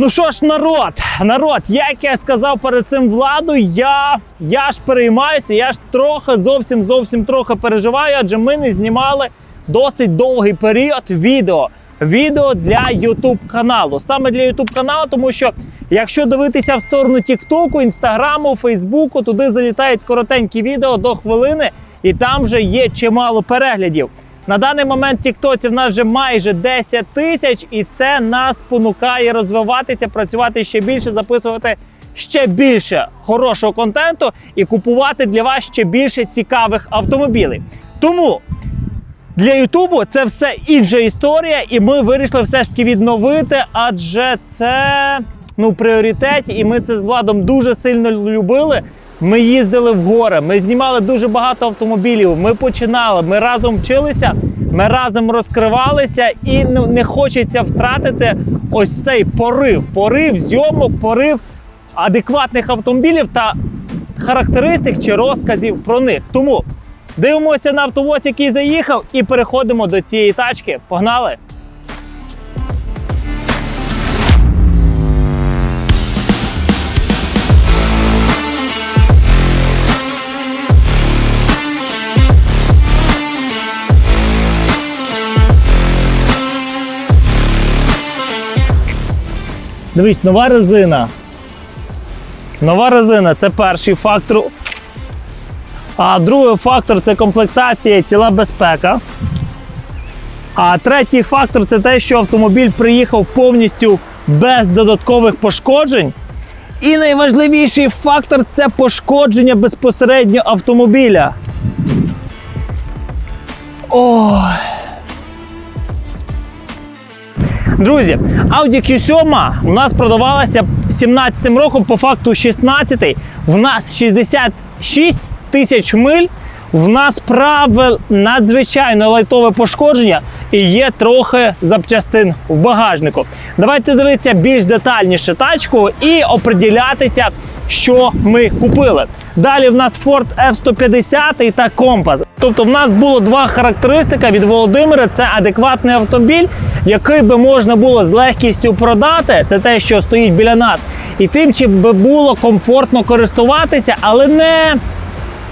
Ну що ж, народ, народ, як я сказав перед цим владу, я, я ж переймаюся, я ж трохи зовсім зовсім трохи переживаю, адже ми не знімали досить довгий період відео. Відео для YouTube каналу. Саме для YouTube каналу, тому що якщо дивитися в сторону Тіктоку, Інстаграму, Фейсбуку, туди залітають коротенькі відео до хвилини, і там вже є чимало переглядів. На даний момент в Тіктоці в нас вже майже 10 тисяч, і це нас спонукає розвиватися, працювати ще більше, записувати ще більше хорошого контенту і купувати для вас ще більше цікавих автомобілів. Тому для Ютубу це все інша історія, і ми вирішили все ж таки відновити, адже це ну пріоритет, і ми це з владом дуже сильно любили. Ми їздили в гори, ми знімали дуже багато автомобілів. Ми починали, ми разом вчилися, ми разом розкривалися, і ну, не хочеться втратити ось цей порив, порив зйомок, порив адекватних автомобілів та характеристик чи розказів про них. Тому дивимося на автовоз, який заїхав, і переходимо до цієї тачки. Погнали! Дивись, нова резина. Нова резина це перший фактор. А другий фактор це комплектація і ціла безпека. А третій фактор це те, що автомобіль приїхав повністю без додаткових пошкоджень. І найважливіший фактор це пошкодження безпосередньо автомобіля. Ой. Друзі, Audi Q7 у нас продавалася 17 роком, по факту 16 В нас 66 тисяч миль. В нас правил надзвичайно лайтове пошкодження і є трохи запчастин в багажнику. Давайте дивитися більш детальніше тачку і оприділятися, що ми купили. Далі в нас Ford F-150 та Compass. Тобто в нас було два характеристика від Володимира: це адекватний автомобіль, який би можна було з легкістю продати. Це те, що стоїть біля нас, і тим, чим би було комфортно користуватися, але не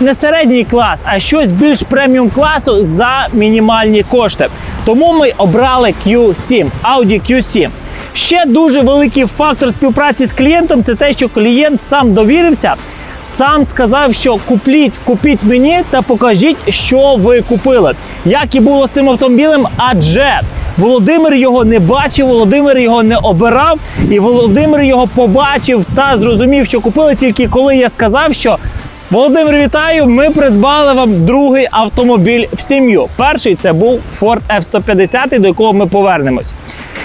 не середній клас, а щось більш преміум класу за мінімальні кошти. Тому ми обрали Q7, Audi Q7. Ще дуже великий фактор співпраці з клієнтом це те, що клієнт сам довірився, сам сказав, що купліть, купіть мені та покажіть, що ви купили. Як і було з цим автомобілем, адже Володимир його не бачив, Володимир його не обирав, і Володимир його побачив та зрозумів, що купили тільки коли я сказав, що Володимир, вітаю! Ми придбали вам другий автомобіль в сім'ю. Перший це був Ford F-150, до якого ми повернемось.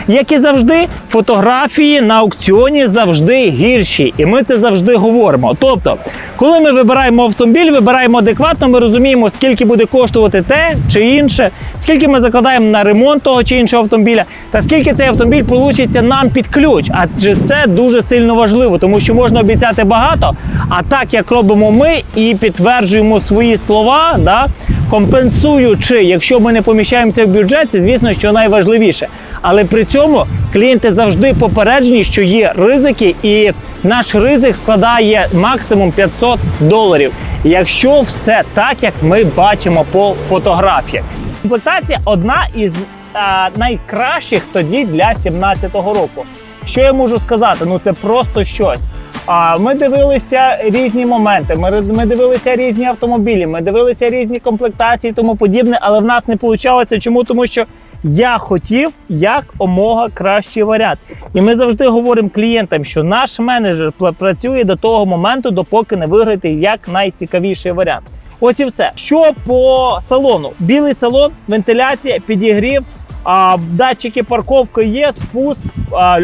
Як і завжди, фотографії на аукціоні завжди гірші, і ми це завжди говоримо. Тобто, коли ми вибираємо автомобіль, вибираємо адекватно, ми розуміємо, скільки буде коштувати те чи інше, скільки ми закладаємо на ремонт того чи іншого автомобіля, та скільки цей автомобіль получиться нам під ключ. Адже це дуже сильно важливо, тому що можна обіцяти багато. А так як робимо ми і підтверджуємо свої слова, да, компенсуючи, якщо ми не поміщаємося в бюджет, це звісно, що найважливіше. Але при цьому клієнти завжди попереджені, що є ризики, і наш ризик складає максимум 500 доларів. Якщо все так, як ми бачимо по фотографіях. Комплектація одна із а, найкращих тоді для 17-го року. Що я можу сказати? Ну це просто щось. А ми дивилися різні моменти. Ми, ми дивилися різні автомобілі, ми дивилися різні комплектації, тому подібне, але в нас не вийшло. Чому? Тому що я хотів як омога кращий варіант. І ми завжди говоримо клієнтам, що наш менеджер працює до того моменту, допоки не виграєте як найцікавіший варіант. Ось і все. Що по салону? Білий салон, вентиляція, підігрів, а, датчики парковки є, спуск,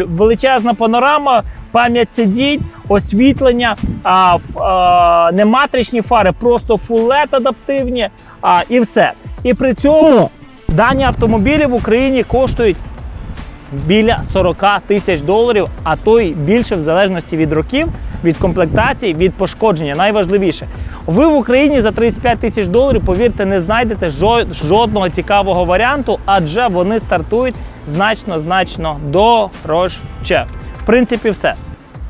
величезна панорама, пам'ять сидінь, освітлення, а, а, не матричні фари, просто full LED адаптивні а, і все. І при цьому дані автомобілі в Україні коштують біля 40 тисяч доларів, а то й більше в залежності від років, від комплектації, від пошкодження. Найважливіше. Ви в Україні за 35 тисяч доларів, повірте, не знайдете жодного цікавого варіанту, адже вони стартують значно значно дорожче. Принципі, все.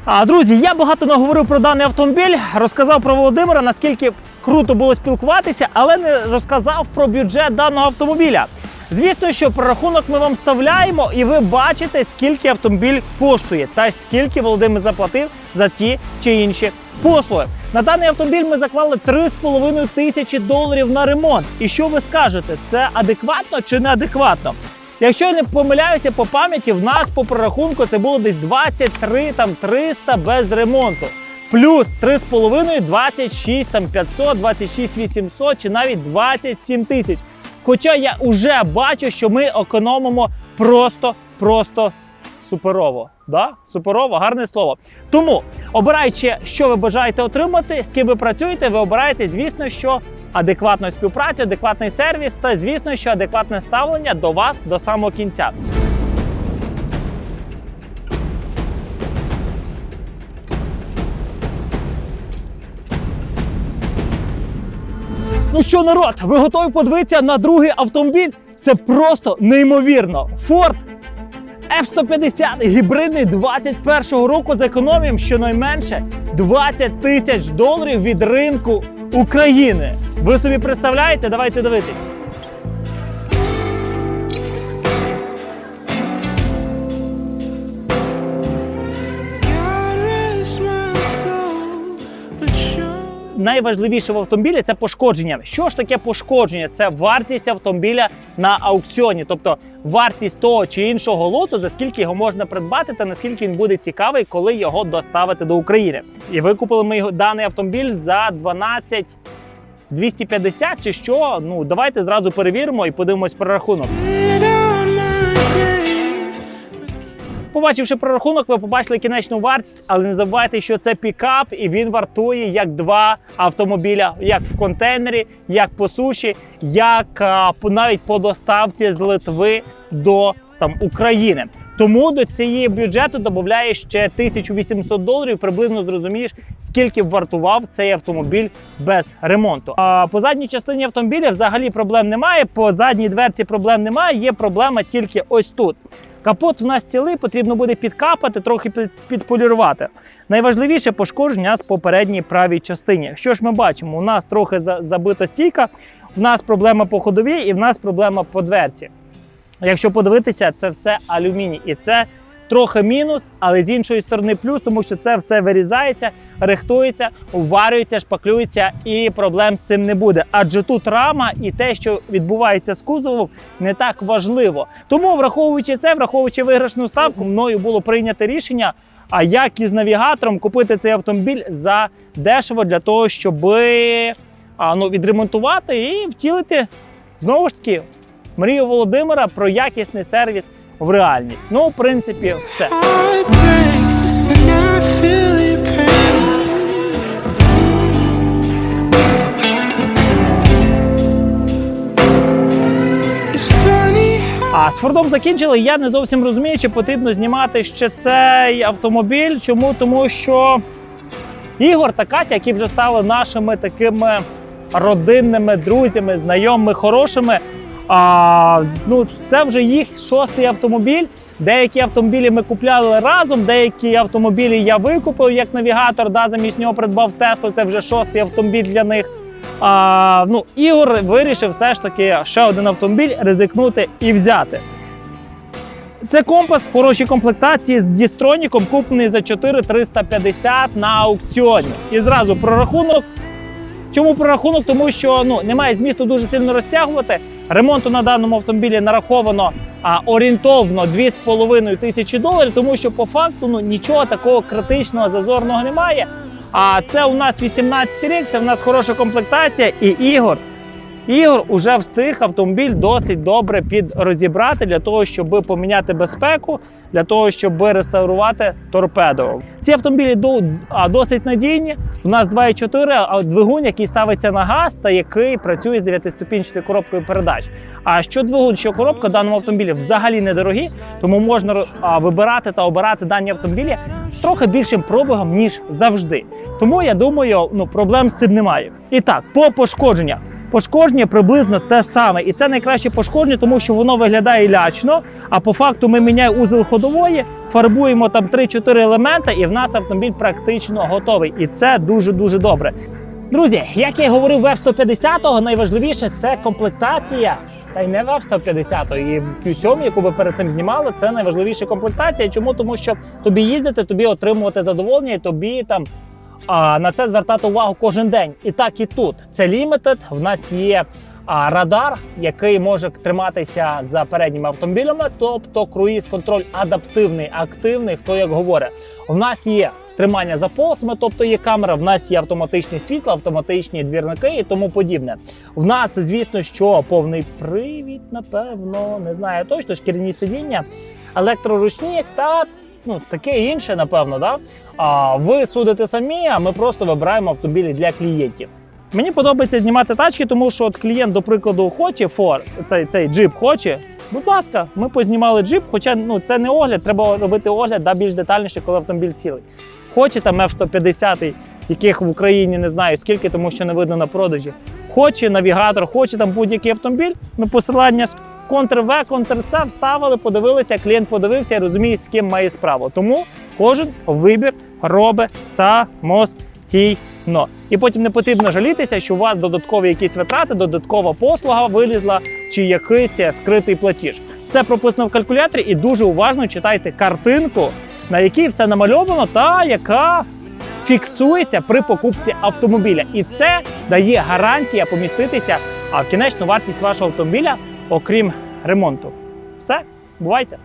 А, друзі, я багато наговорив про даний автомобіль, розказав про Володимира, наскільки круто було спілкуватися, але не розказав про бюджет даного автомобіля. Звісно, що прорахунок ми вам вставляємо, і ви бачите, скільки автомобіль коштує та скільки Володимир заплатив за ті чи інші послуги. На даний автомобіль ми заклали 3,5 тисячі доларів на ремонт. І що ви скажете, це адекватно чи неадекватно? Якщо я не помиляюся по пам'яті, в нас по прорахунку це було десь 23 там 300 без ремонту. Плюс 3,5, 26 там 500, 26 800 чи навіть 27 тисяч. Хоча я вже бачу, що ми економимо просто, просто суперово. Да? Суперово, гарне слово. Тому, обираючи, що ви бажаєте отримати, з ким ви працюєте, ви обираєте, звісно, що адекватну співпрацю, адекватний сервіс та, звісно, що адекватне ставлення до вас до самого кінця. Ну що, народ, ви готові подивитися на другий автомобіль? Це просто неймовірно. Ford F-150 гібридний 21-го року з економією щонайменше 20 тисяч доларів від ринку України. Ви собі представляєте? Давайте дивитись. Найважливіше в автомобілі це пошкодження. Що ж таке пошкодження? Це вартість автомобіля на аукціоні, тобто вартість того чи іншого лоту, за скільки його можна придбати, та наскільки він буде цікавий, коли його доставити до України. І викупили ми його даний автомобіль за 12 250 чи що. Ну давайте зразу перевіримо і подивимось прорахунок. Побачивши прорахунок, ви побачили кінечну вартість, але не забувайте, що це пікап, і він вартує як два автомобіля, як в контейнері, як по суші, як а, навіть по доставці з Литви до там України. Тому до цієї бюджету додає ще 1800 доларів. Приблизно зрозумієш, скільки б вартував цей автомобіль без ремонту. А по задній частині автомобіля взагалі проблем немає. По задній дверці проблем немає. Є проблема тільки ось тут. Капот в нас цілий, потрібно буде підкапати, трохи під- підполірувати. Найважливіше пошкодження з попередній правій частині. Що ж ми бачимо? У нас трохи забита стійка, в нас проблема по ходовій і в нас проблема по дверці. Якщо подивитися, це все алюміній. І це трохи мінус, але з іншої сторони плюс, тому що це все вирізається, рихтується, уварюється, шпаклюється, і проблем з цим не буде. Адже тут рама і те, що відбувається з кузовом, не так важливо. Тому, враховуючи це, враховуючи виграшну ставку, мною було прийнято рішення. А як із навігатором купити цей автомобіль за дешево для того, щоб а, ну, відремонтувати і втілити знову ж таки мрію Володимира про якісний сервіс в реальність. Ну, в принципі, все. А з Фордом закінчили. Я не зовсім розумію, чи потрібно знімати ще цей автомобіль. Чому? Тому що Ігор та Катя, які вже стали нашими такими родинними друзями, знайомими, хорошими. А, ну, це вже їх шостий автомобіль. Деякі автомобілі ми купляли разом, деякі автомобілі я викупив як навігатор, да, замість нього придбав Теслу. Це вже шостий автомобіль для них. А, ну, Ігор вирішив все ж таки ще один автомобіль ризикнути і взяти. Це компас в хорошій комплектації з дістроніком, куплений за 4350 на аукціоні. І зразу прорахунок. Чому прорахунок? Тому що ну, немає змісту дуже сильно розтягувати. Ремонту на даному автомобілі нараховано а, орієнтовно 2,5 тисячі доларів, тому що по факту ну, нічого такого критичного зазорного немає. А це у нас 18 рік, це у нас хороша комплектація, і Ігор Ігор уже встиг автомобіль досить добре підрозібрати для того, щоб поміняти безпеку, для того, щоб реставрувати торпедо. Ці автомобілі до- досить надійні. У нас 2,4 а двигун, який ставиться на газ та який працює з 9-ступінчатою коробкою передач. А що двигун, що коробка в даному автомобілі взагалі недорогі, тому можна вибирати та обирати дані автомобілі з трохи більшим пробігом, ніж завжди. Тому я думаю, ну проблем з цим немає. І так, по пошкодженнях. Пошкодження приблизно те саме. І це найкраще пошкодження, тому що воно виглядає лячно. А по факту ми міняємо узел ходової, фарбуємо там 3-4 елементи, і в нас автомобіль практично готовий. І це дуже-дуже добре. Друзі, як я й говорив, в F-150 найважливіше це комплектація. Та й не в F-150, і в Q7, яку ви перед цим знімали, це найважливіша комплектація. Чому? Тому що тобі їздити, тобі отримувати задоволення, і тобі там а, на це звертати увагу кожен день. І так і тут. Це Limited, в нас є а, радар, який може триматися за передніми автомобілями, тобто круїз-контроль адаптивний, активний, хто як говорить. В нас є тримання за полосами, тобто є камера, в нас є автоматичні світла, автоматичні двірники і тому подібне. В нас, звісно, що повний привід, напевно, не знаю точно, шкіряні сидіння, електроручник та ну, таке інше, напевно. Да? А ви судите самі, а ми просто вибираємо автомобілі для клієнтів. Мені подобається знімати тачки, тому що от клієнт, до прикладу, хоче Ford, цей, цей джип хоче. Будь ласка, ми познімали джип, хоча ну, це не огляд, треба робити огляд да, більш детальніше, коли автомобіль цілий. Хоче там F-150, яких в Україні не знаю скільки, тому що не видно на продажі. Хоче навігатор, хоче там будь-який автомобіль. Ми посилання Ctrl-V, Ctrl-C вставили, подивилися, клієнт подивився і розуміє, з ким має справу. Тому кожен вибір робить самостійно. І потім не потрібно жалітися, що у вас додаткові якісь витрати, додаткова послуга вилізла чи якийсь е, скритий платіж. Все прописано в калькуляторі і дуже уважно читайте картинку, на якій все намальовано, та яка фіксується при покупці автомобіля. І це дає гарантія поміститися а в кінечну вартість вашого автомобіля, окрім ремонту. Все, бувайте!